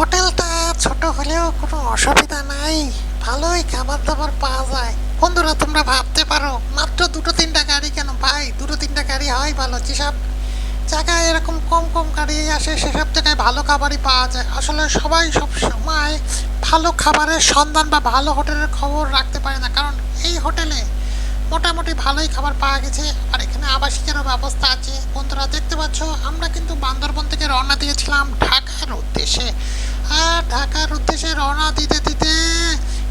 হোটেলটা ছোট হলেও কোনো অসুবিধা নাই। ভালোই খাবার দাবার পাওয়া যায়। বন্ধুরা, তোমরা ভাবতে পারো, মাত্র দুটো তিনটা গাড়ি কেন? ভাই, দুটো তিনটা গাড়ি হয় ভালো যেসব জায়গায় এরকম কম কম গাড়ি আসে, সেসব জায়গায় ভালো খাবারই পাওয়া যায়। আসলে সবাই সব সময় ভালো খাবারের সন্ধান বা ভালো হোটেলের খবর রাখতে পারে না। কারণ এই হোটেলে মোটামুটি ভালোই খাবার পাওয়া গেছে। আর এখানে আবাসিকেরও ব্যবস্থা আছে। বন্ধুরা, দেখতে পাচ্ছ, আমরা কিন্তু বান্দরবন থেকে রওনা দিয়েছিলাম ঢাকার উদ্দেশ্যে। আর ঢাকার উদ্দেশ্যে রওনা দিতে দিতে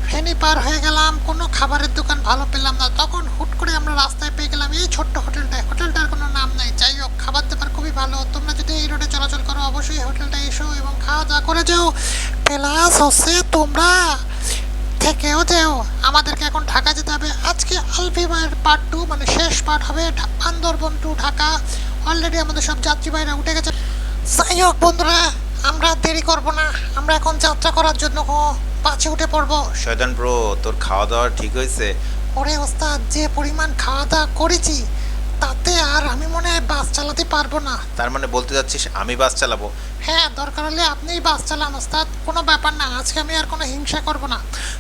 ফেনি পার হয়ে গেলাম। কোনো খাবারের দোকান ভালো পেলাম না। তখন হুট করে আমরা রাস্তায় পেয়ে গেলাম এই ছোট্ট হোটেলটায় হোটেলটার কোনো নাম নাই। যাই হোক, খাবার দাবার খুবই ভালো। তোমরা যদি এই রোডে চলাচল করো, অবশ্যই হোটেলটা এসো এবং খাওয়া দাওয়া করে যাও। প্লাস হচ্ছে তোমরা থেকেও যেও আমাদেরকে এখন ঢাকা যেতে হবে। আজকে আলফিমায়ের পার্ট টু মানে শেষ পার্ট হবে বান্দরবন টু ঢাকা। অলরেডি আমাদের সব যাত্রী ভাইরা উঠে গেছে। যাই হোক বন্ধুরা আমরা দেরি করব না। আমরা এখন যাত্রা করার জন্য পাঁচে উঠে পড়ব। শয়তান ব্রো তোর খাওয়া দাওয়া ঠিক হয়েছে? ওরে ওস্তাদ যে পরিমাণ খাওয়া দাওয়া করেছি তাতে আর আমি মনে হয় বাস চালাতে পারব না। তার মানে বলতে যাচ্ছিস আমি বাস চালাবো? হ্যাঁ দরকার হলে আপনিই বাস চালান, ওস্তাদ। কোনো ব্যাপার না, আজকে আমি আর কোনো হিংসা করব না।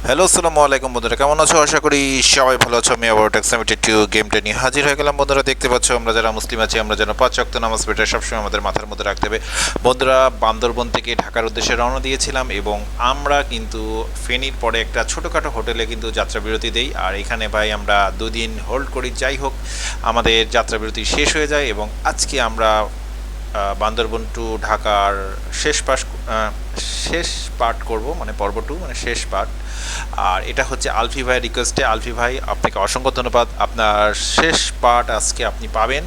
হ্যালো, আসসালামু আলাইকুম বন্ধুরা, কেমন আছো? আশা করি সবাই ভালো আছো। আমি আবার টেক্সামিটি টু গেমটা নিয়ে হাজির হয়ে গেলাম। বন্ধুরা, দেখতে পাচ্ছ, আমরা যারা মুসলিম আছি, আমরা যেন পাঁচ অক্ত নামাজ পেটে সবসময় আমাদের মাথার মধ্যে রাখতে হবে। বন্ধুরা, বান্দরবন থেকে ঢাকার উদ্দেশ্যে রওনা দিয়েছিলাম এবং আমরা কিন্তু ফেনীর পরে একটা ছোটোখাটো হোটেলে কিন্তু যাত্রা বিরতি দেই। আর এখানে ভাই, আমরা দুদিন হোল্ড করি। যাই হোক, আমাদের যাত্রা বিরতি শেষ হয়ে যায় এবং আজকে আমরা বান্দরবন টু ঢাকার শেষ পাশ শেষ পার্ট করব মানে পর্ব টু মানে শেষ পার্ট আর এটা হচ্ছে আলফি ভাইয়ের রিকোয়েস্টে আলফি ভাই, আপনাকে অসংখ্য ধন্যবাদ। আপনার শেষ পার্ট আজকে আপনি পাবেন।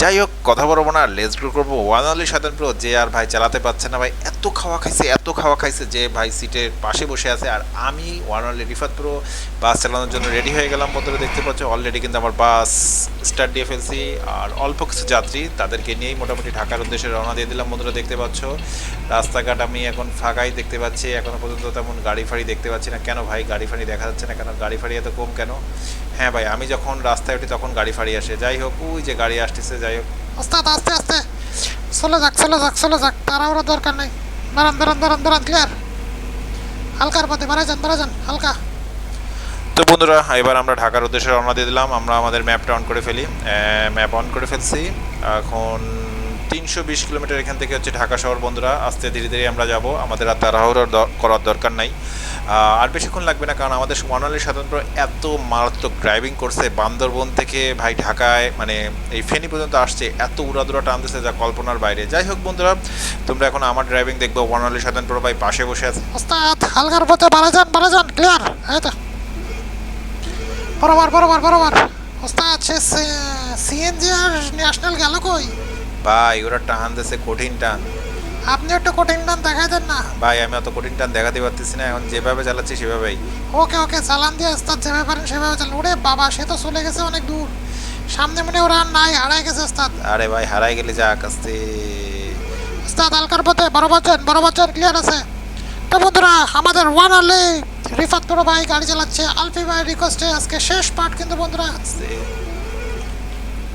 যাই হোক, কথা বলব না লেস গ্রো করব। ওয়ান অনলি সাধারণ প্রো, যে আর ভাই চালাতে পারছে না ভাই, এত খাওয়া খাইছে, এত খাওয়া খাইছে যে ভাই সিটের পাশে বসে আছে। আর আমি one only Rifat pro bus চালানোর জন্য রেডি হয়ে গেলাম। বন্ধুরা, দেখতে পাচ্ছ অলরেডি কিন্তু আমার বাস স্টার্ট দিয়ে ফেলছি। আর অল্প কিছু যাত্রী, তাদেরকে নিয়েই মোটামুটি ঢাকার উদ্দেশ্যে রওনা দিয়ে দিলাম। বন্ধুরা, দেখতে পাচ্ছ, রাস্তাঘাট আমি এখন ফাঁকাই দেখতে পাচ্ছি। এখনও পর্যন্ত তেমন গাড়ি ফাড়ি দেখতে পাচ্ছি না। কেন ভাই গাড়ি ফাড়ি দেখা যাচ্ছে না কেন? গাড়ি ফাড়ি এত কম কেন? হ্যাঁ ভাই আমি যখন রাস্তায় উঠি তখন গাড়ি ফাড়ি আসে। যাই হোক ওই যে গাড়ি আসতেছে যাই হোক। ওস্তাদ আস্তে আস্তে চলে যাক চলে যাক চলে যাক। তাড়াহুড়ো দরকার নেই। দাঁড়ান দাঁড়ান দাঁড়ান দাঁড়ান ক্লিয়ার হালকার পথে বাড়া যান বাড়া যান হালকা। তো বন্ধুরা এবার আমরা ঢাকার উদ্দেশ্যে রওনা দিয়ে দিলাম। আমরা আমাদের ম্যাপটা অন করে ফেলি। ম্যাপ অন করে ফেলছি। এখন তিনশো বিশ কিলোমিটার এখান থেকে হচ্ছে ঢাকা শহর, বন্ধুরা। আস্তে ধীরে ধীরে আমরা যাব। আমাদের আর তাড়াহুড়ো করার দরকার নাই। আর বেশিক্ষণ লাগবে না, কারণ আমাদের মনালী স্বাতন্ত্র এত মারাত্মক ড্রাইভিং করছে। বান্দরবন থেকে ভাই ঢাকায় মানে এই ফেনী পর্যন্ত আসছে, এত উড়াদুরা টানতেছে যা কল্পনার বাইরে। যাই হোক, বন্ধুরা, তোমরা এখন আমার ড্রাইভিং দেখব ওয়ানালী স্বাতন্ত্র ভাই পাশে বসে আছে। হালকার পথে বাড়া যান যান ক্লিয়ার তো। বরাবর বরাবর বরাবর। ওস্তাদ, সে সিএনজি আর ন্যাশনাল গেল কই? ভাই ওরা টান দিছে কঠিন টান। আপনি একটু কঠিন টান দেখাই দেন না? ভাই আমি অত কঠিন টান দেখাতে পারতেছি না এখন যেভাবে চালাচ্ছি সেভাবেই। ওকে ওকে চালান দিয়ে ওস্তাদ যেভাবে পারেন সেভাবে চালান। ওরে বাবা সে তো চলে গেছে অনেক দূর। সামনে মনে ওরা আর নাই হারাই গেছে ওস্তাদ। আরে ভাই হারাই গেলে যা কাস্তে ওস্তাদ হালকার পথে বরাবর যান বড় যান ক্লিয়ার আছে। তো বন্ধুরা আমাদের ওয়ান আলে রিফাত বড় ভাই গাড়ি চালাচ্ছে। আলফি ভাই রিকোয়েস্টে আজকে শেষ পার্ট কিন্তু বন্ধুরা।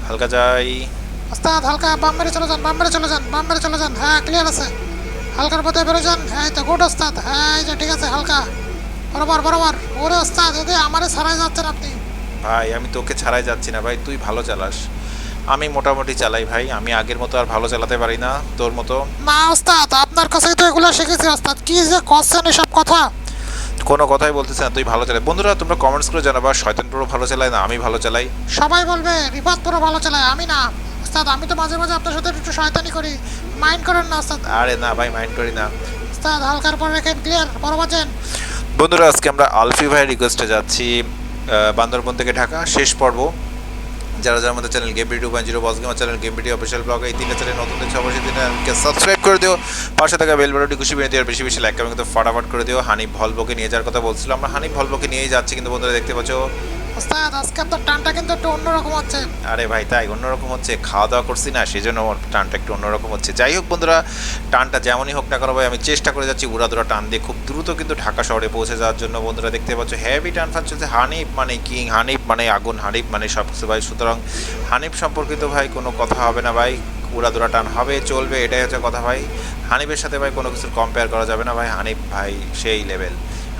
হালকা যাই। ওস্তাদ হালকা বাম মেরে চলে যান বাম মেরে চলে যান বাম মেরে চলে যান। হ্যাঁ ক্লিয়ার আছে। হালকার পথে বেরো যান। হ্যাঁ তো গুড ওস্তাদ। হ্যাঁ যে ঠিক আছে হালকা। বরাবর বরাবর। ওরে ওস্তাদ এতে আমারে ছাড়াই যাচ্ছেন আপনি। ভাই আমি তোকে ছাড়াই যাচ্ছি না ভাই। তুই ভালো চালাস। আমি মোটামুটি চালাই ভাই। আমি আগের মতো আর ভালো চালাতে পারি না তোর মতো। না ওস্তাদ আপনার কাছেই তো এগুলো শিখেছি ওস্তাদ। কি যে করছেন এসব কথা? কোনো কথাই বলতেছে না তুই ভালো চালাই। বন্ধুরা তোমরা কমেন্টস করে জানাবা শয়তান পুরো ভালো চালায় না আমি ভালো চালাই। সবাই বলবে রিফাত পুরো ভালো চালায় আমি না। ওস্তাদ আমি তো মাঝে মাঝে আপনার সাথে একটু শয়তানি করি। মাইন্ড করেন না ওস্তাদ। আরে না ভাই মাইন্ড করি না। ওস্তাদ হালকার পর রেখেন ক্লিয়ার বরাবর যান বন্ধুরা আজকে আমরা আলফি ভাইয়ের রিকোয়েস্টে যাচ্ছি বান্দরবন থেকে ঢাকা। শেষ পর্ব। যারা যারা আমাদের channel game video point zero boss gamer channel game video official blog এই তিনটা চ্যানেল নতুন দেখছ অবশ্যই চ্যানেলকে সাবস্ক্রাইব করে দিও। পাশে থাকা বেল বাটনটি খুশি বেঁধে আর বেশি বেশি লাইক কমেন্ট কিন্তু ফটাফট করে দিও। হানিফ ভলভোকে নিয়ে যাওয়ার কথা বলছিলাম আমরা হানিফ ভলভোকে নিয়েই যাচ্ছি কিন্তু বন্ধুরা দেখতে পাচ্ছ ওস্তাদ, আজকে আপনার টানটা কিন্তু একটু অন্যরকম হচ্ছে। আরে ভাই, তাই অন্যরকম হচ্ছে খাওয়া দাওয়া করছি না সেই জন্য আমার টানটা একটু অন্যরকম হচ্ছে। যাই হোক বন্ধুরা, টানটা যেমনই হোক না কেন ভাই, আমি চেষ্টা করে যাচ্ছি উড়াদুরা টান দিয়ে খুব দ্রুত কিন্তু ঢাকা শহরে পৌঁছে যাওয়ার জন্য। বন্ধুরা, দেখতে পাচ্ছ হেভি টান ফান চলছে। হানিফ মানে কিং হানিফ মানে আগুন, হানিফ মানে সব কিছু ভাই। সুতরাং হানিফ সম্পর্কিত ভাই কোনো কথা হবে না ভাই, উড়াদুরা টান হবে, চলবে, এটাই হচ্ছে কথা ভাই। হানিফের সাথে ভাই কোনো কিছুর কম্পেয়ার করা যাবে না ভাই, হানিফ ভাই সেই লেভেল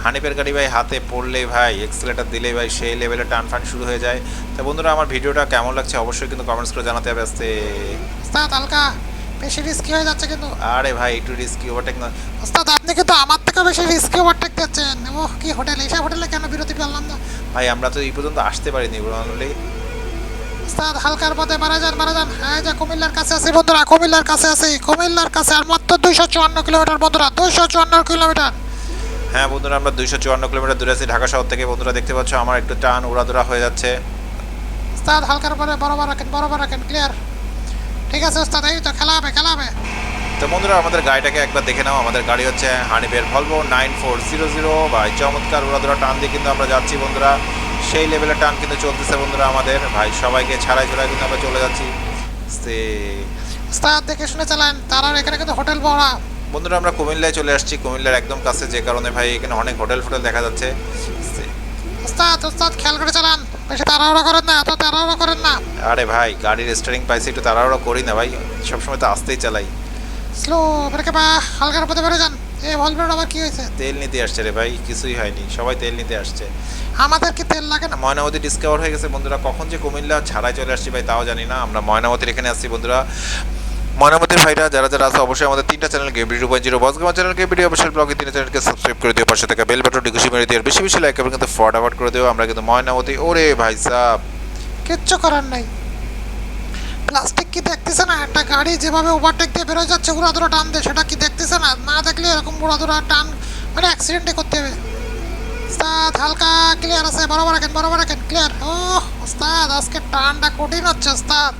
হানিফের গাড়ি ভাই হাতে পড়লেই ভাই এক্সেলেটার দিলেই ভাই সেই লেভেলে টান ফান শুরু হয়ে যায়। তো বন্ধুরা আমার ভিডিওটা কেমন লাগছে অবশ্যই কিন্তু কমেন্টস করে জানাতে হবে আসতে হালকা বেশি রিস্কি হয়ে যাচ্ছে কিন্তু। আরে ভাই একটু রিস্কি ওভারটেক না। ওস্তাদ আপনি কিন্তু আমার থেকে বেশি রিস্কি ওভারটেক দিচ্ছেন। ওহ কি হোটেল এইসব হোটেলে কেন বিরতি পেলাম না? ভাই আমরা তো এই পর্যন্ত আসতে পারিনি বললি ওস্তাদ হালকার পথে মারা যান মারা যান। হ্যাঁ যা কুমিল্লার কাছে আছি বন্ধুরা কুমিল্লার কাছে আছি। কুমিল্লার কাছে আর মাত্র দুইশো চুয়ান্ন কিলোমিটার বন্ধুরা দুইশো চুয়ান্ন কিলোমিটার। হ্যাঁ বন্ধুরা আমরা দুইশো চুয়ান্ন কিলোমিটার দূরে আছি। ঢাকা শহর থেকে বন্ধুরা দেখতে পাচ্ছ আমার একটু টান উড়াদুরা হয়ে যাচ্ছে। ওস্তাদ হালকার পরে বরাবর রাখেন বরাবর রাখেন ক্লিয়ার ঠিক আছে ওস্তাদ এই তো খেলা হবে খেলা হবে তো বন্ধুরা আমাদের গাড়িটাকে একবার দেখে নাও। আমাদের গাড়ি হচ্ছে হানিফের Volvo nine four zero zero ভাই চমৎকার উড়াদুরা টান দিয়ে কিন্তু আমরা যাচ্ছি বন্ধুরা। সেই লেভেলের টান কিন্তু চলতেছে বন্ধুরা আমাদের। ভাই সবাইকে ছাড়াই ছাড়াই কিন্তু আমরা চলে যাচ্ছি। দেখে শুনে চালান। তার এখানে কিন্তু হোটেল ভরা। বন্ধুরা আমরা কুমিল্লায় চলে আসছি। কুমিল্লার একদম কাছে যে কারণে ভাই এখানে অনেক হোটেল ফোটেল দেখা যাচ্ছে। ওস্তাদ ওস্তাদ খেয়াল করে চালান। বেশি তাড়াহুড়ো করেন না এত তাড়াহুড়ো করেন না। আরে ভাই গাড়ির স্টারিং পাইছি একটু তাড়াহুড়ো করি না ভাই। সবসময় তো আসতেই চালাই। স্লো ব্রেকে বা হালকার পথে বেরো যান। এ ভলভের আবার কি হয়েছে? তেল নিতে আসছে রে ভাই কিছুই হয়নি। সবাই তেল নিতে আসছে। আমাদের কি তেল লাগে না? ময়নামতি ডিসকভার হয়ে গেছে বন্ধুরা কখন যে কুমিল্লা ছাড়াই চলে আসছি ভাই তাও জানি না। আমরা ময়নামতির এখানে আসছি বন্ধুরা। ময়নামতির ভাইরা যারা যারা আছে, অবশ্যই আমাদের তিনটা channel game two point zero boss gamer চ্যানেলকে ভিডিও অবশ্যই ব্লগে তিনটা চ্যানেলকে সাবস্ক্রাইব করে দিও, পাশে থেকে বেল বাটন ডিকুশি মেরে আর বেশি বেশি লাইক এবং কিন্তু ফটাফট করে দিও। আমরা কিন্তু ময়নামতি, ওরে ভাই সাহ কিচ্ছু করার নাই। প্লাস্টিক কি দেখতেছে না? একটা গাড়ি যেভাবে ওভারটেক দিয়ে বেরোয় যাচ্ছে ওরা উড়াধুরা টান দিয়ে, সেটা কি দেখতেছে না? না দেখলে এরকম বড় উড়াধুরা টান মানে অ্যাক্সিডেন্টে করতে হবে। ওস্তাদ, হালকা ক্লিয়ার আছে, বরাবর রাখেন বরাবর রাখেন ক্লিয়ার ও ওস্তাদ, আজকে টানটা কঠিন হচ্ছে, ওস্তাদ।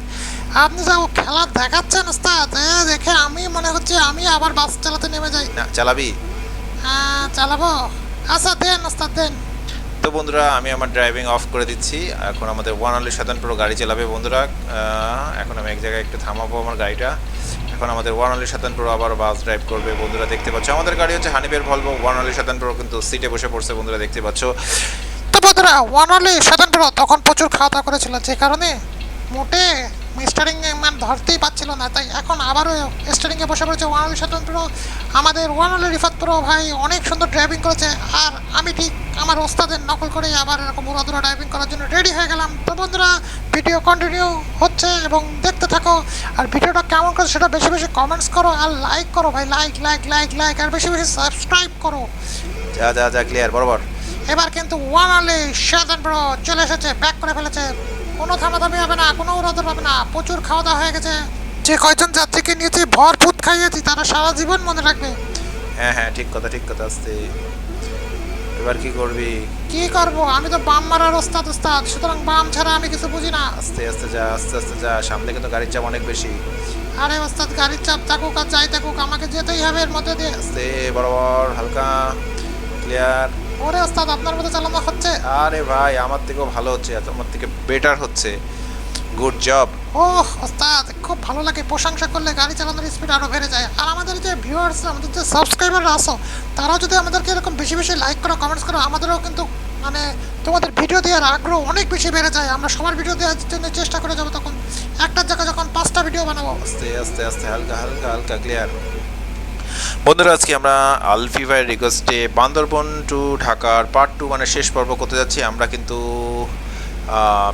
আপনি যা খেলা দেখাচ্ছেন ওস্তাদ দেখে আমি মনে হচ্ছে আমি আবার বাস চালাতে নেমে যাই। না চালাবি? হ্যাঁ চালাবো। আচ্ছা দেন ওস্তাদ দেন। তো বন্ধুরা আমি আমার ড্রাইভিং অফ করে দিচ্ছি। এখন আমাদের ওয়ান অনলি সাধারণ পুরো গাড়ি চালাবে বন্ধুরা। এখন আমি এক জায়গায় একটু থামাবো আমার গাড়িটা। এখন আমাদের ওয়ান অনলি সাধারণ পুরো আবার বাস ড্রাইভ করবে বন্ধুরা দেখতে পাচ্ছ। আমাদের গাড়ি হচ্ছে হানিবের ভলভো ওয়ান অনলি সাধারণ পুরো কিন্তু সিটে বসে পড়ছে বন্ধুরা দেখতে পাচ্ছ। তো বন্ধুরা ওয়ান অনলি সাধারণ বড় তখন প্রচুর খাওয়া দাওয়া করেছিল যে কারণে মোটে স্টারিং মান ধরতেই পারছিল না তাই এখন আবারও স্টারিংয়ে বসে পড়েছে ওয়ান সাধারণ প্রো আমাদের ওয়ান অনলি রিফাত প্রো ভাই অনেক সুন্দর ড্রাইভিং করেছে আর আমি ঠিক আমার ওস্তাদের নকল করে আবার এরকম উড়াদুরা ড্রাইভিং করার জন্য রেডি হয়ে গেলাম। তো বন্ধুরা ভিডিও কন্টিনিউ হচ্ছে এবং দেখতে থাকো আর ভিডিওটা কেমন করে সেটা বেশি বেশি কমেন্টস করো আর লাইক করো ভাই লাইক লাইক লাইক লাইক আর বেশি বেশি সাবস্ক্রাইব করো। যা যা যা ক্লিয়ার বরাবর। এবার কিন্তু ওয়ান অনলি সাধারণ ব্রো চলে এসেছে ব্যাক করে ফেলেছে। কোনো থামাথামি হবে না কোনো উড়াদর হবে না প্রচুর খাওয়া দাওয়া হয়ে গেছে। যে কয়জন যাত্রীকে নিয়েছি ভরপুর খাইয়েছি তারা সারা জীবন মনে রাখবে। হ্যাঁ হ্যাঁ ঠিক কথা ঠিক কথা আসতে। এবার কি করবি? কি করব? আমি তো বাম মারার ওস্তাদ ওস্তাদ। সুতরাং বাম ছাড়া আমি কিছু বুঝি না। আস্তে আস্তে যা আস্তে আস্তে যা। সামনে কিন্তু গাড়ির চাপ অনেক বেশি। আরে ওস্তাদ গাড়ির চাপ থাকুক আর যাই থাকুক আমাকে যেতেই হবে এর মধ্যে দিয়ে। আস্তে বরাবর হালকা ক্লিয়ার ওরে ওস্তাদ আপনার মধ্যে চালানো হচ্ছে? আরে ভাই আমার থেকেও ভালো হচ্ছে তোমার থেকে বেটার হচ্ছে। গুড জব ওহ ওস্তাদ খুব ভালো লাগে প্রশংসা করলে গাড়ি চালানোর স্পিড আরও বেড়ে যায়। আর আমাদের যে ভিউয়ার্স আমাদের যে সাবস্ক্রাইবাররা আসো তারাও যদি আমাদেরকে এরকম বেশি বেশি লাইক করো কমেন্টস করো আমাদেরও কিন্তু মানে তোমাদের ভিডিও দেওয়ার আগ্রহ অনেক বেশি বেড়ে যায়। আমরা সবার ভিডিও দেওয়ার জন্য চেষ্টা করে যাব তখন। একটার জায়গায় যখন পাঁচটা ভিডিও বানাবো। আস্তে আস্তে আস্তে হালকা হালকা হালকা ক্লিয়ার বন্ধুরা, আজকে আমরা আলফি ভাইয়ের রিকোয়েস্টে বান্দরবন টু ঢাকার পার্ট টু মানে শেষ পর্ব করতে যাচ্ছি। আমরা কিন্তু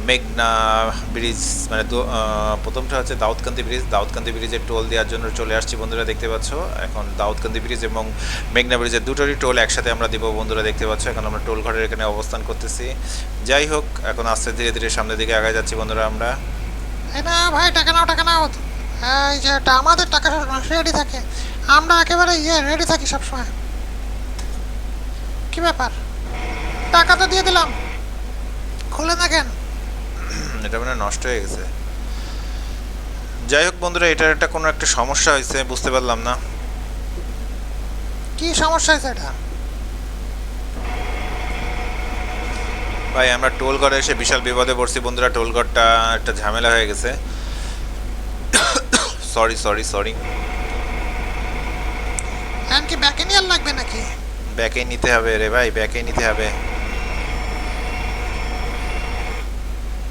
মেঘনা ব্রিজ মানে প্রথমটা হচ্ছে দাউদকান্দি ব্রিজ দাউদকান্দি ব্রিজের টোল দেওয়ার জন্য চলে আসছি বন্ধুরা, দেখতে পাচ্ছ? এখন দাউদকান্দি ব্রিজ এবং মেঘনা ব্রিজের দুটোরই টোল একসাথে আমরা দিব বন্ধুরা, দেখতে পাচ্ছ? এখন আমরা টোল ঘরের এখানে অবস্থান করতেছি। যাই হোক, এখন আস্তে ধীরে ধীরে সামনের দিকে আগায় যাচ্ছি বন্ধুরা আমরা। ভাই, টাকা নাও টাকা নাও। আমাদের টাকা রেডি থাকে। আমরা একেবারে ইয়ে রেডি থাকি সবসময়। কি ব্যাপার? টাকা তো দিয়ে দিলাম। খুলে না কেন এটা মানে নষ্ট হয়ে গেছে। যাই হোক বন্ধুরা এটার একটা কোনো একটা সমস্যা হয়েছে বুঝতে পারলাম না। কি সমস্যা হয়েছে এটা? ভাই আমরা টোল ঘরে এসে বিশাল বিপদে পড়ছি বন্ধুরা। টোল ঘরটা একটা ঝামেলা হয়ে গেছে। সরি সরি সরি এখন কি ব্যাকে নিয়ে লাগবে নাকি? ব্যাকে নিতে হবে রে ভাই ব্যাকে নিতে হবে।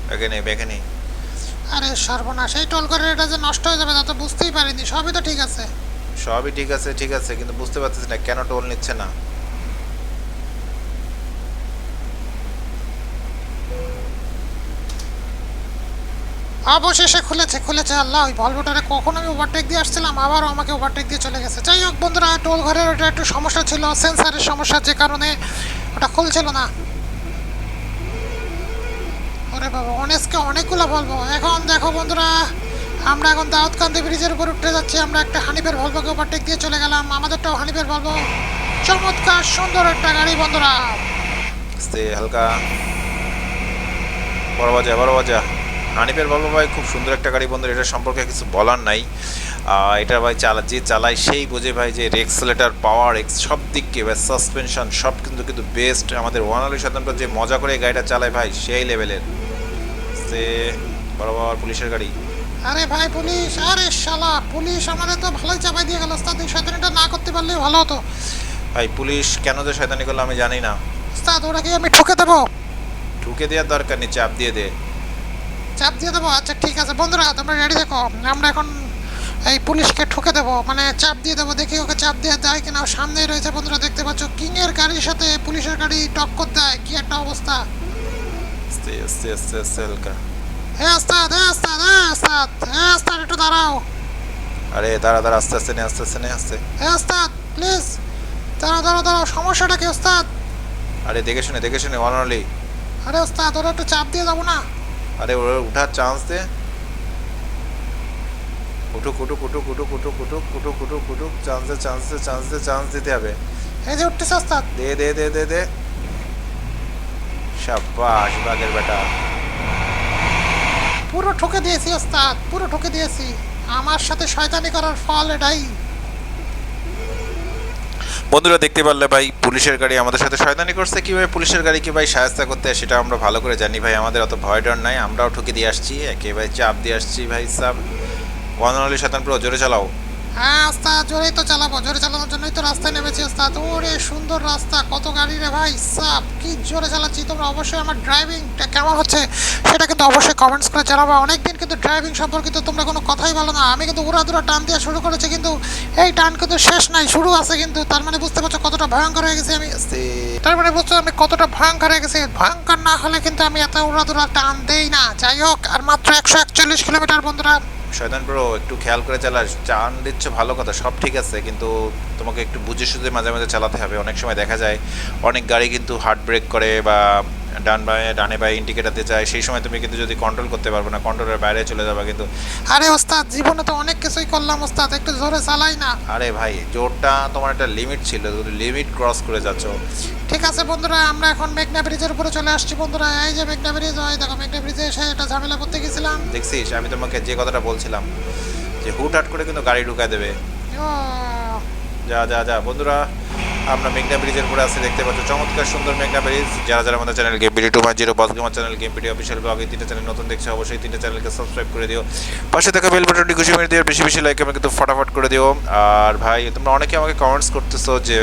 ব্যাকে নেই ব্যাকে নেই। আরে সর্বনাশ এই টোল করে এটা যে নষ্ট হয়ে যাবে তা তো বুঝতেই পারিনি। সবই তো ঠিক আছে। সবই ঠিক আছে ঠিক আছে কিন্তু বুঝতে পারতেছি না কেন টোল নিচ্ছে না? অবশেষে খুলেছে খুলেছে, আল্লাহ, ওই ভলভোটারে কখন আমি ওভারটেক দিয়ে আসছিলাম? আবারও আমাকে ওভারটেক দিয়ে চলে গেছে। যাই হোক বন্ধুরা টোল ঘরের ওটা একটু সমস্যা ছিল সেন্সারের সমস্যা যে কারণে ওটা খুলছিল না। ওরে বাবা অনেসকে অনেকগুলো বলব এখন দেখো বন্ধুরা, আমরা এখন দাউদকান্দি ব্রিজের উপর উঠে যাচ্ছি। আমরা একটা হানিফের ভলভোকে ওভারটেক দিয়ে চলে গেলাম। আমাদেরটাও হানিফের ভলভো চমৎকার, সুন্দর একটা গাড়ি বন্ধুরা। হালকা। বড় বাজা বড় বাজা। হানিফের বলব ভাই খুব সুন্দর একটা গাড়ি বন্ধু এটা সম্পর্কে কিছু বলার নাই। এটা ভাই চালা যে চালায় সেই বোঝে ভাই যে রেক্সলেটার পাওয়ার এক্স সব দিককে বা সাসপেনশন সব কিন্তু কিন্তু বেস্ট আমাদের ওয়ানালি শতাংশ যে মজা করে গাড়িটা চালায় ভাই সেই লেভেলের সে বড় বাবার পুলিশের গাড়ি। আরে ভাই পুলিশ আরে শালা পুলিশ আমাদের তো ভালোই চাপাই দিয়ে গেল। ওস্তাদ এই শয়তানিটা না করতে পারলে ভালো হতো। ভাই পুলিশ কেন যে শয়তানি করল আমি জানি না। ওস্তাদ ওরা কি আমি ঠকে দেবো। ঠুকে দেওয়ার দরকার নেই চাপ দিয়ে দে। চাপ দিয়ে দেবো? আচ্ছা ঠিক আছে। বন্ধুরা তোমরা রেডি দেখো আমরা এখন এই পুলিশকে ঠুকে দেবো। মানে চাপ দিয়ে দেবো। দেখি ওকে চাপ দিয়ে দেয় কিনা। ও সামনেই রয়েছে। বন্ধুরা দেখতে পাচ্ছ কিং এর গাড়ির সাথে পুলিশের গাড়ি টক্কর দেয়। কি একটা অবস্থা। আস্তে আস্তে আস্তে আস্তে হালকা। হে ওস্তাদ হে ওস্তাদ হে ওস্তাদ একটু দাঁড়াও। আরে দাঁড়া দাঁড়া আস্তে আস্তে নে আস্তে আস্তে নে আস্তে। হে ওস্তাদ প্লিজ দাঁড়াও দাঁড়াও দাঁড়াও। সমস্যাটা কি ওস্তাদ? আরে দেখে শুনে দেখে শুনে ওয়ানলি আরে ওস্তাদ ওরা একটু চাপ দিয়ে যাব না। আরে ওর উঠার চান্স দে। উঠুক উঠুক উঠুক উঠুক উঠুক উঠুক উঠুক উঠুক উঠুক চান্স দে চান্স দে চান্স দে চান্স দিতে হবে। এই যে উঠতেছে ওস্তাদ দে দে দে দে দে। সাব্বাস বাগের বেটা। পুরো ঠকে দিয়েছি, ওস্তাদ, পুরো ঠকে দিয়েছি। আমার সাথে শয়তানি করার ফল এটাই। বন্ধুরা দেখতে পারলে ভাই, পুলিশের গাড়ি আমাদের সাথে শয়তানি করছে। কীভাবে পুলিশের গাড়িকে ভাই সাহায্য করতে সেটা আমরা ভালো করে জানি। ভাই, আমাদের অত ভয় ডর নাই, আমরাও ঠুকে দিয়ে আসছি, একেবারে চাপ দিয়ে আসছি ভাই সাহ ওয়ান অনলি শতান পুরো জোরে চালাও। হ্যাঁ জোরেই তো চালাবো, জোরে চালানোর জন্যই তো রাস্তায় নেমেছি ওরে সুন্দর রাস্তা, কত গাড়ি রে ভাই, সাপ, কি জোরে চালাচ্ছি, তোমরা অবশ্যই আমার ড্রাইভিংটা কেমন হচ্ছে সেটা কিন্তু অবশ্যই কমেন্টস করে জানাব। অনেকদিন কিন্তু ড্রাইভিং সম্পর্কিত তোমরা কোনো কথাই বলো না। আমি কিন্তু উড়া দুরা টান দেওয়া শুরু করেছি, কিন্তু এই টান কিন্তু শেষ নাই, শুরু আছে কিন্তু, তার মানে বুঝতে পারছ কতটা ভয়ঙ্কর হয়ে গেছি আমি। তার মানে বুঝছ আমি কতটা ভয়ঙ্কর হয়ে গেছি। ভয়ঙ্কর না হলে কিন্তু আমি এত উড়াদুরা টান দেই না। যাই হোক, আর মাত্র একশো একচল্লিশ কিলোমিটার, বন্ধুরা। শয়তান ব্রো একটু খেয়াল করে চালাস। চান দিচ্ছ ভালো কথা, সব ঠিক আছে, কিন্তু তোমাকে একটু বুঝে সুঝে মাঝে মাঝে চালাতে হবে। অনেক সময় দেখা যায়, অনেক গাড়ি কিন্তু হার্ট ব্রেক করে বা ডান বায়ে ডানে বায়ে ইন্ডিকেটার দিয়ে যায় সেই সময় তুমি কিন্তু যদি কন্ট্রোল করতে পারবে না কন্ট্রোলের বাইরে চলে যাবে কিন্তু। আরে ওস্তাদ জীবনে তো অনেক কিছুই করলাম ওস্তাদ একটু জোরে চালাই না। আরে ভাই জোরটা তোমার একটা লিমিট ছিল লিমিট ক্রস করে যাচ্ছ। ঠিক আছে বন্ধুরা আমরা এখন মেঘনা ব্রিজের উপরে চলে আসছি বন্ধুরা। এই যে মেঘনা ব্রিজ হয় দেখো মেঘনা ব্রিজে এসে একটা ঝামেলা করতে গেছিলাম। দেখছিস আমি তোমাকে যে কথাটা বলছিলাম যে হুটহাট করে কিন্তু গাড়ি ঢুকায় দেবে। যা যা যা বন্ধুরা আমরা মেঘনা ব্রিজের উপরে আসছি দেখতে পাচ্ছ। চমৎকার সুন্দর মেঘনা ব্রিজ। যারা যারা আমাদের channel game video two five zero boss gamer channel game video official blog এই তিনটা চ্যানেল নতুন দেখছে, অবশ্যই তিনটা চ্যানেলকে সাবস্ক্রাইব করে দিও। পাশে থাকা বেল বাটনটি খুশি মেরে দিও, বেশি বেশি লাইক আমাকে কিন্তু ফটাফট করে দিও। আর ভাই, তোমরা অনেকে আমাকে কমেন্টস করতেছো যে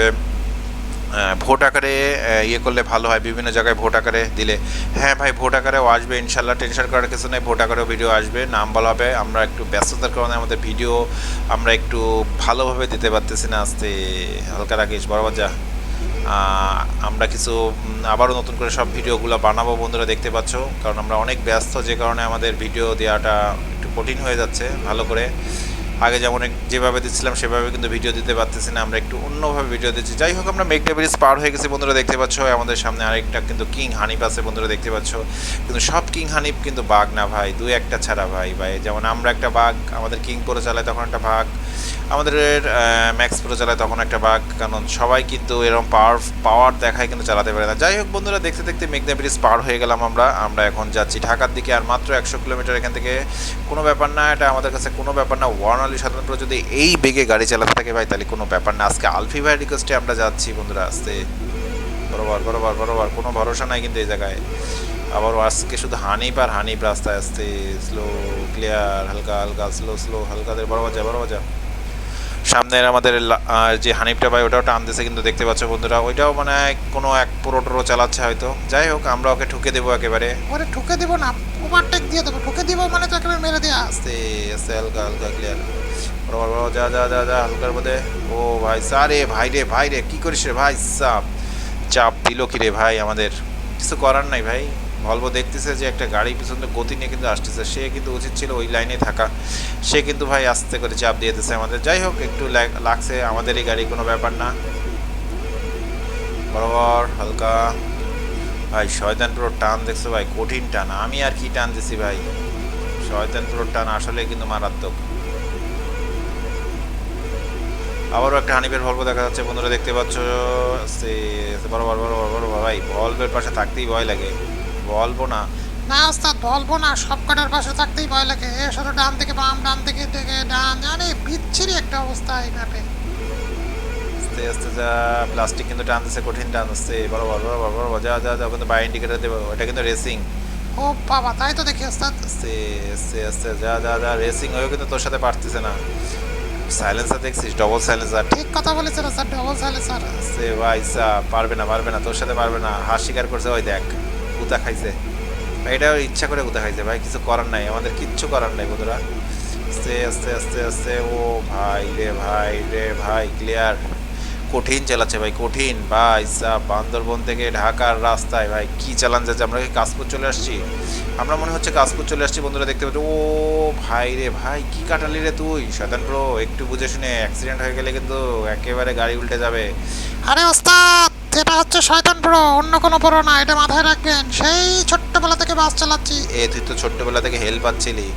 ভোট আকারে ইয়ে করলে ভালো হয়, বিভিন্ন জায়গায় ভোট আকারে দিলে। হ্যাঁ ভাই, ভোট আকারেও আসবে, ইনশাল্লাহ, টেনশন করার কিছু নেই, ভোট আকারেও ভিডিও আসবে, নাম বলা হবে, আমরা একটু ব্যস্ততার কারণে আমাদের ভিডিও আমরা একটু ভালোভাবে দিতে পারতেছি না আস্তে হালকা রাখিস বরাবর যা। আমরা কিছু আবারও নতুন করে সব ভিডিওগুলো বানাবো বন্ধুরা, দেখতে পাচ্ছ। কারণ আমরা অনেক ব্যস্ত, যে কারণে আমাদের ভিডিও দেওয়াটা একটু কঠিন হয়ে যাচ্ছে, ভালো করে। আগে যেমন যেভাবে দিচ্ছিলাম, সেভাবে কিন্তু ভিডিও দিতে পারতেছি না, আমরা একটু অন্যভাবে ভিডিও দিচ্ছি। যাই হোক, আমরা মেঘটা ব্রিজ পার হয়ে গেছি, বন্ধুরা দেখতে পাচ্ছ, আমাদের সামনে আরেকটা কিন্তু কিং হানিপ আছে, বন্ধুরা দেখতে পাচ্ছ। কিন্তু সব কিং হানিপ কিন্তু বাঘ না ভাই, দুই একটা ছাড়া ভাই ভাই। যেমন আমরা একটা বাঘ, আমাদের কিং করে চালায়, তখন একটা ভাগ আমাদের ম্যাক্স পুরো চালায় তখন একটা বাঘ কারণ সবাই কিন্তু এরকম পাওয়ার পাওয়ার দেখায় কিন্তু চালাতে পারে না যাই হোক বন্ধুরা দেখতে দেখতে মেঘনা ব্রিজ পার হয়ে গেলাম আমরা আমরা এখন যাচ্ছি ঢাকার দিকে আর মাত্র একশো কিলোমিটার এখান থেকে কোনো ব্যাপার না এটা আমাদের কাছে কোনো ব্যাপার না ওয়ান আলী সাধারণত যদি এই বেগে গাড়ি চালাতে থাকে ভাই তাহলে কোনো ব্যাপার না আজকে আলফি ভাইয়ের রিকোয়েস্টে আমরা যাচ্ছি বন্ধুরা আসতে বরাবর বরাবর বরাবর কোনো ভরসা নাই কিন্তু এই জায়গায় আবার আজকে শুধু হানিপ আর হানিপ রাস্তায় আসতে স্লো ক্লিয়ার হালকা হালকা স্লো স্লো হালকা বরাবর যা বরাবর যা সামনের আমাদের যে হানিফটা ভাই ওটাও টান দিছে কিন্তু দেখতে পাচ্ছ বন্ধুরা। ওইটাও মানে কোনো এক পুরো টোরো চালাচ্ছে হয়তো। যাই হোক আমরা ওকে ঠুকে দেবো একেবারে। ওরে ঠুকে দিব না ওভারটেক দিয়ে দেবো। ঠুকে দিব মানে তো একেবারে মেরে দেওয়া আস্তে আস্তে হালকা হালকা ক্লিয়ার বরাবর বরাবর যা যা যা যা হালকার মধ্যে ও ভাই সারে ভাই রে ভাই রে কি করিস রে ভাই চাপ চাপ দিল কি রে ভাই আমাদের? কিছু করার নাই ভাই। ভলভো দেখতেছে যে একটা গাড়ি পিছন গতি নিয়ে কিন্তু আসতেছে। সে কিন্তু উচিত ছিল ওই লাইনে থাকা। সে কিন্তু ভাই আস্তে করে চাপ দিয়ে দিতেছে আমাদের। যাই হোক, একটু লাগ- লাগছে আমাদেরই গাড়ি, কোনো ব্যাপার না। বরাবর হালকা। ভাই, শয়তান পুরো টান দেখছ ভাই, কঠিন টান। আমি আর কি টান দিছি ভাই? শয়তান পুরো টান, আসলে কিন্তু মারাত্মক। আবারও একটা হানিফের ভল্ব দেখা যাচ্ছে, বন্ধুরা দেখতে পাচ্ছ। সে বড় বড় বড় বড় বড় ভাই ভলভের পাশে থাকতেই ভয় লাগে। বলব না। না ওস্তাদ বলব না সব কটার পাশে থাকতেই ভয় লাগে। এ শুধু ডান থেকে বাম ডান থেকে থেকে ডান। জানে বিচ্ছিরি একটা অবস্থা এই ম্যাপে আস্তে আস্তে যা প্লাস্টিক কিন্তু টানতেছে কঠিন টানতেছে। বড় বড় বড় বড় বড় যা যা যা কিন্তু বাই ইন্ডিকেটার দেবো। ওটা কিন্তু রেসিং ও বাবা তাই তো দেখি ওস্তাদ। আস্তে আস্তে আস্তে যা যা যা রেসিং হয়েও কিন্তু তোর সাথে পারতেছে না। সাইলেন্সার দেখছিস? ডবল সাইলেন্সার ঠিক কথা বলেছেন স্যার ডবল সাইলে স্যার সে ভাই পারবে না পারবে না তোর সাথে পারবে না। হার স্বীকার করছে ওই দেখ। গুতা খাইছে। ভাই এটা ইচ্ছা করে গুতা খাইছে, ভাই, কিছু করার নাই, আমাদের কিচ্ছু করার নাই বন্ধুরা। আস্তে আস্তে আস্তে আস্তে, ও ভাই রে ভাই রে, ভাই ক্লিয়ার কঠিন চালাচ্ছে ভাই, কঠিন। ভাই সা বান্দরবন থেকে ঢাকার রাস্তায়, ভাই, কি চালান যাচ্ছে? আমরা কি কাশপুর চলে আসছি? আমরা মনে হচ্ছে কাশপুর চলে আসছি, বন্ধুরা, দেখতে পাচ্ছি। ও ভাই রে, ভাই, কি কাটালি রে তুই? শয়তান প্রো একটু বুঝে শুনে অ্যাক্সিডেন্ট হয়ে গেলে কিন্তু একেবারে গাড়ি উল্টে যাবে। আরে ওস্তাদ! এটা হচ্ছে শয়তান প্রো অন্য কোনো প্রো না এটা মাথায় রাখবেন। সেই ছোট্টবেলা থেকে বাস চালাচ্ছি। এ তুই তো ছোট্টবেলা থেকে হেল পাচ্ছিলি।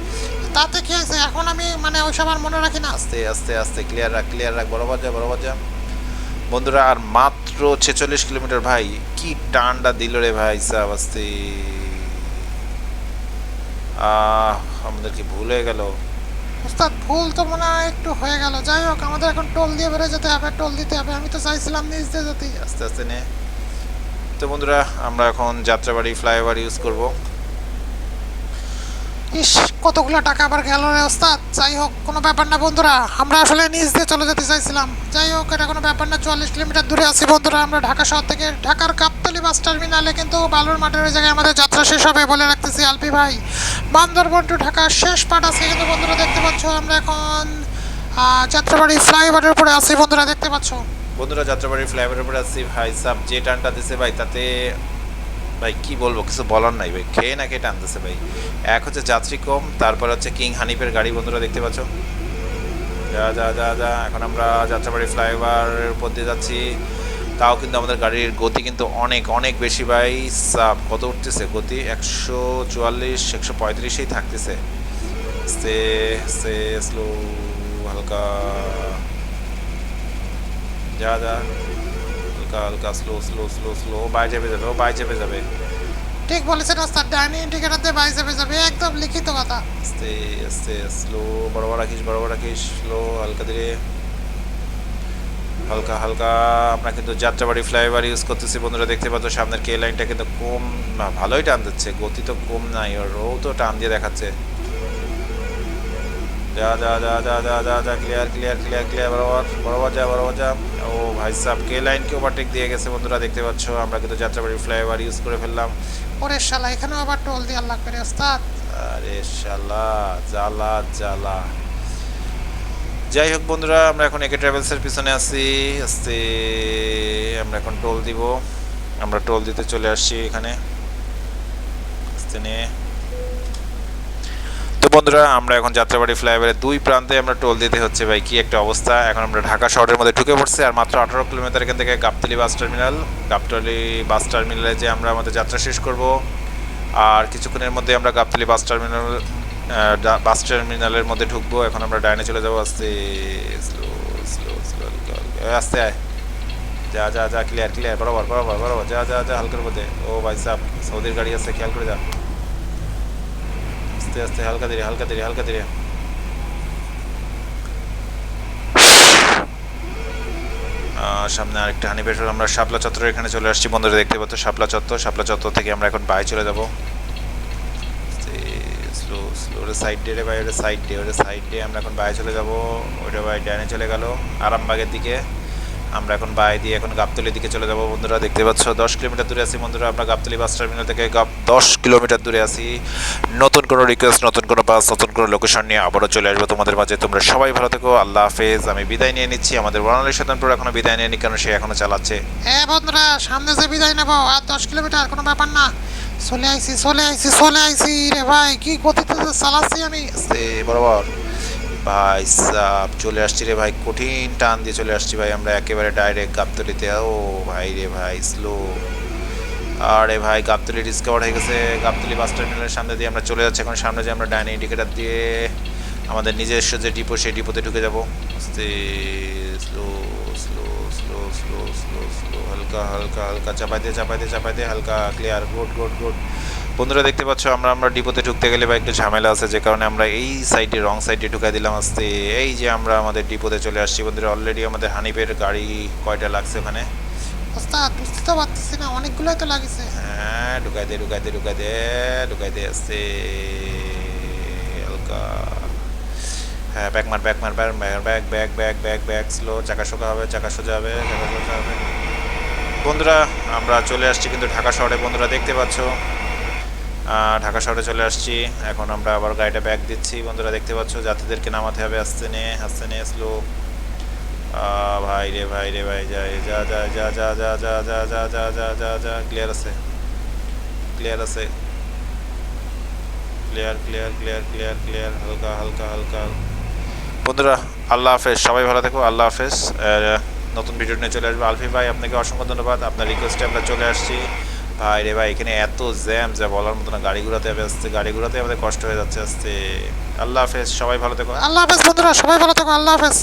তাতে কি হয়েছে? এখন আমি মানে ওইসব আর মনে রাখি না। আস্তে আস্তে আস্তে ক্লিয়ার রাখ ক্লিয়ার রাখ বরাবর যা বরাবর যা। বন্ধুরা আর মাত্র ছেচল্লিশ কিলোমিটার ভাই কি টানটা দিল রে ভাই সাহ আস্তে আহ আমাদের কি ভুল হয়ে গেল? ওস্তাদ, ভুল তো মনে হয় একটু হয়ে গেল। যাই হোক, আমাদের এখন টোল দিয়ে বেরো যেতে হবে, টোল দিতে হবে। আমি তো চাইছিলাম নিজ দিয়ে যেতে আস্তে আস্তে নে। তো বন্ধুরা, আমরা এখন যাত্রাবাড়ি, ফ্লাইওভার ইউজ করব। ইস, কতগুলো টাকা আবার গেল রে ওস্তাদ। যাই হোক, কোনো ব্যাপার না বন্ধুরা। আমরা আসলে নিচ দিয়ে চলে যেতে চাইছিলাম। যাই হোক, এটা কোনো ব্যাপার না, চুয়াল্লিশ কিলোমিটার দূরে আছি বন্ধুরা। আমরা ঢাকা শহর থেকে ঢাকার কাপ্তালি বাস টার্মিনালে কিন্তু বালুর মাঠের ওই জায়গায় আমাদের যাত্রা শেষ হবে বলে রাখতেছি আলপি ভাই। বান্দরবন টু ঢাকার শেষ পাট আছে কিন্তু বন্ধুরা, দেখতে পাচ্ছ আমরা এখন যাত্রাবাড়ি ফ্লাইওভারের উপরে আছি বন্ধুরা, দেখতে পাচ্ছ? বন্ধুরা, যাত্রাবাড়ি ফ্লাইওভারের উপরে আসছি ভাই, সাব যে টানটা দিছে ভাই, তাতে ভাই, কি বলব, কিছু বলার নাই ভাই, খেয়ে না খেয়ে টানতেছে ভাই। এক হচ্ছে যাত্রী কম, তারপর হচ্ছে কিং হানিফের গাড়ি, বন্ধুরা দেখতে পাচ্ছ। যা যা যা যা, এখন আমরা যাত্রাবাড়ি ফ্লাইওভারের উপর দিয়ে যাচ্ছি। তাও কিন্তু আমাদের গাড়ির গতি কিন্তু অনেক অনেক বেশি ভাই। সাব, কত উঠতেছে গতি? একশো চুয়াল্লিশ, একশো পঁয়ত্রিশেই থাকতেছে। সে সে স্লো হালকা। যা যা। হালকা হালকা স্লো স্লো স্লো স্লো বাই চেপে যাবে ও বাই চেপে যাবে। ঠিক বলেছেন ওস্তাদ। ডাইনি ইন্ডিকেটার দিয়ে বাইসে যাবে। একদম লিখিত কথা। আস্তে আস্তে স্লো বড় বড় রাখিস বড় বড় রাখিস স্লো হালকা ধীরে। হালকা হালকা। আমরা কিন্তু যাত্রাবাড়ি ফ্লাইওভার ইউজ করতেছি বন্ধুরা। দেখতে পাচ্ছ সামনের কে লাইনটা কিন্তু কম না ভালোই টান দিচ্ছে। গতি তো কম নাই ওর ও তো টান দিয়ে দেখাচ্ছে। যা যা যা যা যা যা যা ক্লিয়ার ক্লিয়ার ক্লিয়ার ক্লিয়ার বরাবর বরাবর যা বরাবর যা। ও ভাই সাহ কে লাইনকে ওভারটেক দিয়ে গেছে বন্ধুরা দেখতে পাচ্ছ আমরা কিন্তু যাত্রাবাড়ি ফ্লাইওভার ইউজ করে ফেললাম। ওরে শালা এখানেও আবার টোল দিয়ে আল্লাহ করে ওস্তাদ। আরে শালা জ্বালা জ্বালা। যাই হোক বন্ধুরা আমরা এখন একে ট্রাভেলসের পিছনে আছি। আস্তে আমরা এখন টোল দিব। আমরা টোল দিতে চলে আসছি এখানে। আস্তে নিয়ে তো বন্ধুরা, আমরা এখন যাত্রাবাড়ি ফ্লাইওভারের দুই প্রান্তে আমরা টোল দিতে হচ্ছে ভাই, কি একটা অবস্থা। এখন আমরা ঢাকা শহরের মধ্যে ঢুকে পড়ছে, আর মাত্র আঠারো কিলোমিটার এখান থেকে Gabtoli bus terminal. Gabtoli bus টার্মিনালে যে আমরা আমাদের যাত্রা শেষ করব, আর কিছুক্ষণের মধ্যে আমরা গাবতলি বাস টার্মিনাল বাস টার্মিনালের মধ্যে ঢুকবো। এখন আমরা ডাইনে চলে যাব, আস্তে, স্লো স্লো স্লো আস্তে আয়। যা যা যা ক্লিয়ার ক্লিয়ার বরাবর বরাবর বরাবর। যা যা যা, হালকার মধ্যে। ও ভাই সাহ সৌদির গাড়ি আছে, খেয়াল করে যা। আস্তে আস্তে, হালকা ধীরে হালকা ধীরে হালকা ধীরে। সামনে আরেকটা হানি পেট্রোল আমরা শাপলা চত্বরের এখানে চলে আসছি। বন্ধুরা, দেখতে পাচ্ছ শাপলা চত্বর। শাপলা চত্বর থেকে আমরা এখন বাই চলে যাব। স্লো স্লো ওটা সাইড রে ভাই, ওটা সাইড দিয়ে ওটা সাইড দিয়ে আমরা এখন বাইরে চলে যাব। ওটা ভাই ডানে চলে গেল, আরামবাগের দিকে। আমরা এখন বাই দিয়ে এখন গাবতলির দিকে চলে যাব বন্ধুরা দেখতে পাচ্ছ দশ কিলোমিটার দূরে আছি বন্ধুরা আমরা গাবতলি বাস টার্মিনাল থেকে গাব দশ কিলোমিটার দূরে আছি। নতুন কোনো রিকোয়েস্ট নতুন কোনো বাস নতুন কোনো লোকেশন নিয়ে আবারও চলে আসব তোমাদের মাঝে। তোমরা সবাই ভালো থেকো আল্লাহ হাফেজ। আমি বিদায় নিয়ে নিচ্ছি। আমাদের বর্ণালী স্বতন্ত্র এখনও বিদায় নিয়ে নি কারণ সে এখনও চালাচ্ছে। হ্যাঁ বন্ধুরা সামনে যে বিদায় নেব আর দশ কিলোমিটার কোনো ব্যাপার না। চলে আইছি চলে আইছি চলে আইছি রে ভাই কি গতিতে চালাচ্ছি আমি। বরাবর। ভাই, সাপ, চলে আসছি রে ভাই, কঠিন টান দিয়ে চলে আসছি ভাই, আমরা একেবারে ডাইরেক্ট গাবতলিতে। ও ভাই রে ভাই স্লো আরে ভাই, গাবতলি ডিসকভার হয়ে গেছে। গাবতলি বাস টার্মিনালের সামনে দিয়ে আমরা চলে যাচ্ছি। এখন সামনে যে আমরা ডাইনিং ইন্ডিকেটার দিয়ে আমাদের নিজস্ব যে ডিপো সেই ডিপোতে ঢুকে যাব। আস্তে slow slow slow slow slow slow হালকা হালকা হালকা, চাপাই দিয়ে চাপাই দিয়ে চাপাই দিয়ে হালকা ক্লিয়ার গুড গুড গুড বন্ধুরা দেখতে পাচ্ছ আমরা আমরা ডিপোতে ঢুকতে গেলে বা একটু ঝামেলা আছে যে কারণে আমরা এই সাইডে রং সাইডে ঢুকাই দিলাম। আসতে এই যে আমরা আমাদের ডিপোতে চলে আসছি বন্ধুরা। অলরেডি আমাদের হানিফের গাড়ি কয়টা লাগছে ওখানে? ওস্তাদ বুঝতে তো পারতেছি না অনেকগুলোই তো লাগিছে। হ্যাঁ ঢুকাই দে ঢুকাই দে ঢুকাই দে ঢুকাই দে আস্তে। হালকা। হ্যাঁ ব্যাক মার ব্যাক মার back back back back back back slow চাকা হবে চাকা সোজা হবে চাকা সোজা হবে। বন্ধুরা আমরা চলে আসছি কিন্তু ঢাকা শহরে। বন্ধুরা দেখতে পাচ্ছ ঢাকা শহরে চলে আসছি এখন আমরা আবার গাড়িটা ব্যাক দিচ্ছি বন্ধুরা দেখতে পাচ্ছ যাত্রীদেরকে নামাতে হবে আস্তে নে আস্তে নে স্লো ভাই রে ভাই রে ভাই যাই যা যা যা যা যা যা যা যা যা যা যা যা ক্লিয়ার আছে ক্লিয়ার আছে clear clear clear clear clear হালকা হালকা হালকা বন্ধুরা আল্লাহ হাফেজ সবাই ভালো থেকো আল্লাহ হাফেজ নতুন ভিডিও নিয়ে চলে আসবে আলফি ভাই আপনাকে অসংখ্য ধন্যবাদ আপনার রিকোয়েস্টে আমরা চলে আসছি ভাই রে ভাই, এখানে এত জ্যাম, যা বলার মতো না। গাড়ি ঘোরাতে হবে আসতে, গাড়ি ঘোরাতে আমাদের কষ্ট হয়ে যাচ্ছে আসতে। আল্লাহ হাফেজ, সবাই ভালো থেকো। আল্লাহ হাফেজ বন্ধুরা, সবাই ভালো থাকো, আল্লাহ হাফেজ।